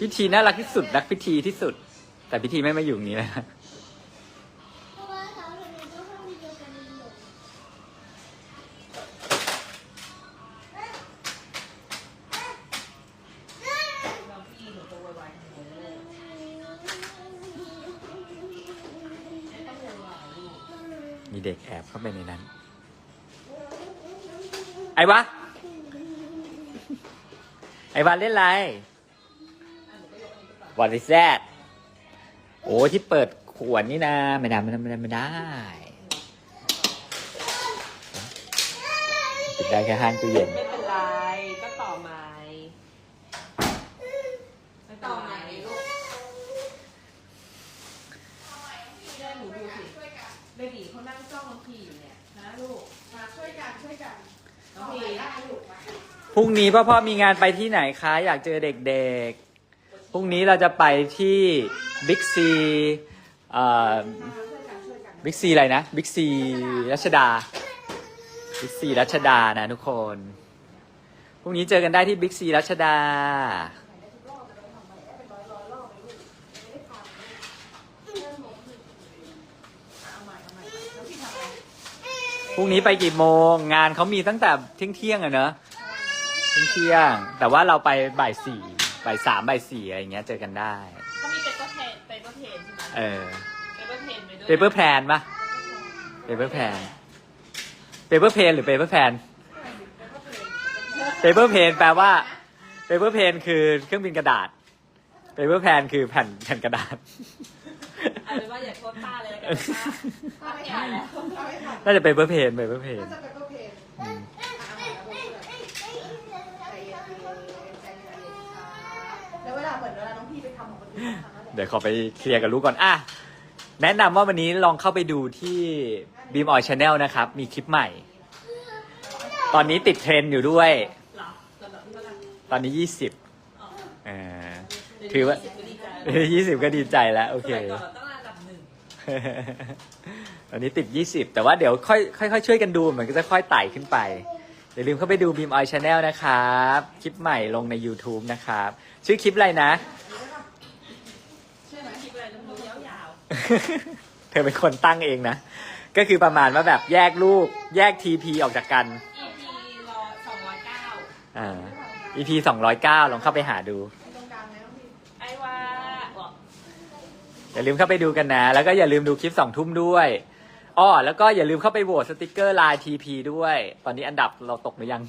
พิธีน่ารักที่สุดรักพิธีที่สุด แต่พิธีไม่มาอยู่ตรงนี้นะเพราะว่าสาวหนูก็ห้องเดียวกันหมดมีเด็กแอบเข้าไปในนั้น ไอ้วะไอ้วะเล่นอะไร วอลลิแซดโอ้ที่เปิดขวดนี่นะ ไม่ได้ไม่ได้ไม่ได้ไม่ได้ปิดได้แค่ห้างตู้เย็น ไม่เป็นไร ก็ต่อไม้ต่อไม้ลูกพี่ได้หนูดูสิเบบีเขานั่งจ้องน้องพีอยู่เนี่ยนะลูกมาช่วยกันช่วยกันน้องพีได้ลูกมาพรุ่งนี้พ่อพ่อมีงานไปที่ไหนคะ อยากเจอเด็กๆ พรุ่งนี้เราจะไปที่บิ๊กซีบิ๊กซีอะไรนะบิ๊กซีรัชดาบิ๊กซีรัชดานะทุกคน พรุ่งนี้เจอกันได้ที่บิ๊กซีรัชดา พรุ่งนี้ไปกี่โมง งานเขามีตั้งแต่เที่ยงเที่ยงอะเนอะเที่ยงเที่ยงแต่ว่าเราไปบ่ายสี่ บ่ายสามบ่ายสี่อะไรอย่างเงี้ยเจอกันได้เขามีเปเปอร์เพนเปเปอร์เพนใช่ไหมเออเปเปอร์เพนไปด้วยเปเปอร์แพนปะเปเปอร์แพนเปเปอร์เพนหรือเปเปอร์แพนเปเปอร์เพนแปลว่าเปเปอร์เพนคือเครื่องบินกระดาษเปเปอร์แพนคือแผ่นแผ่นกระดาษเอาเป็นว่าอย่าโทษป้าเลยแล้วกันป้าป้าไม่อ่านแล้วเอาไม่ทันน่าจะเปเปอร์เพนเปเปอร์เพน น่าจะเป็นตัวเพลงอะเอา เดี๋ยวขอไปเคลียร์กับลูกก่อนอะแนะนำว่าวันนี้ลองเข้าไปดูที่ Beam Oil Channel นะครับ มีคลิปใหม่ ตอนนี้ติดเทรนด์อยู่ด้วย ตอนนี้ 20อ๋อเอถือว่ายดีใจ20 ก็ดีใจแล้ว โอเคสมัยก่อนต้องระดับหนึ่งตอนนี้ติด 20 แต่ว่าเดี๋ยวค่อยค่อยๆช่วยกันดูมันก็จะค่อยไต่ขึ้นไป อย่าลืมเข้าไปดู Beam Oil Channel นะครับ คลิปใหม่ลงใน YouTube นะครับ ชื่อคลิปอะไรนะ ใช่ไหม คิดอะไรต้องดูยาว เธอเป็นคนตั้งเองนะ ก็คือประมาณว่าแบบแยกลูกแยก TP ออกจากกันๆ EP รอสองร้อยเก้าอ่า EP 209ลองเข้าไปหาดูตรงกลางไหมน้องพี่ไอ้ว่าบอกอย่าลืมเข้าไปดูกันนะ แล้วก็อย่าลืมดูคลิปสองทุ่มด้วยอ้อแล้วก็อย่าลืมเข้าไปโหวตสติกเกอร์ไลน์ TP ด้วย ตอนนี้อันดับเราตกหรือยัง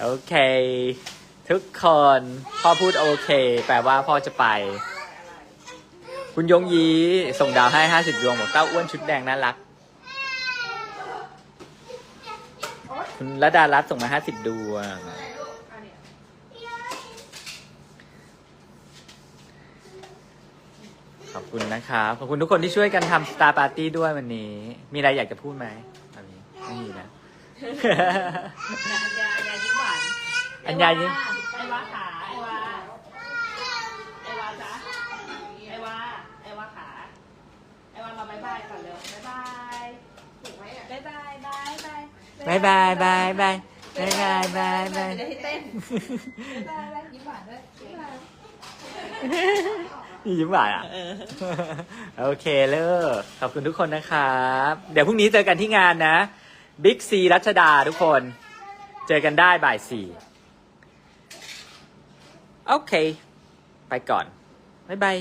โอเค ทุกคน พ่อพูดโอเค แปลว่าพ่อจะไป คุณยงยีส่งดาวให้ 50 ดวงบอกเต้าอ้วนชุดแดงน่ารัก คุณระดารัตน์ส่งมา 50 ดวงอันเนี้ยขอบคุณนะครับ ขอบคุณทุกคนที่ช่วยกันทำสตาร์ปาร์ตี้ด้วยวันนี้ มีอะไรอยากจะพูดไหมตอนนี้ไม่มีนะ อัญญาอัญญายิ้มหวานอัญญายิ้ม ไอ้ว่าขาไอ้ว่าไอ้ว่าจ๊ะไอ้ว่าไอ้ว่าขาไอ้ว่ามาบาย บายบายบายถูกไหมอะบายบายบายบายบายบายบายบายบายบายบายบายจะได้ให้เต้นบายบายยิ้มหวานด้วยยิ้มหวานนี่ยิ้มหวานอะโอเคเลิกขอบคุณทุกคนนะครับ เดี๋ยวพรุ่งนี้เจอกันที่งานนะบิ๊กซีรัชดาทุกคน เจอกันได้บ่ายสี่โอเค ไปก่อน บ๊ายบาย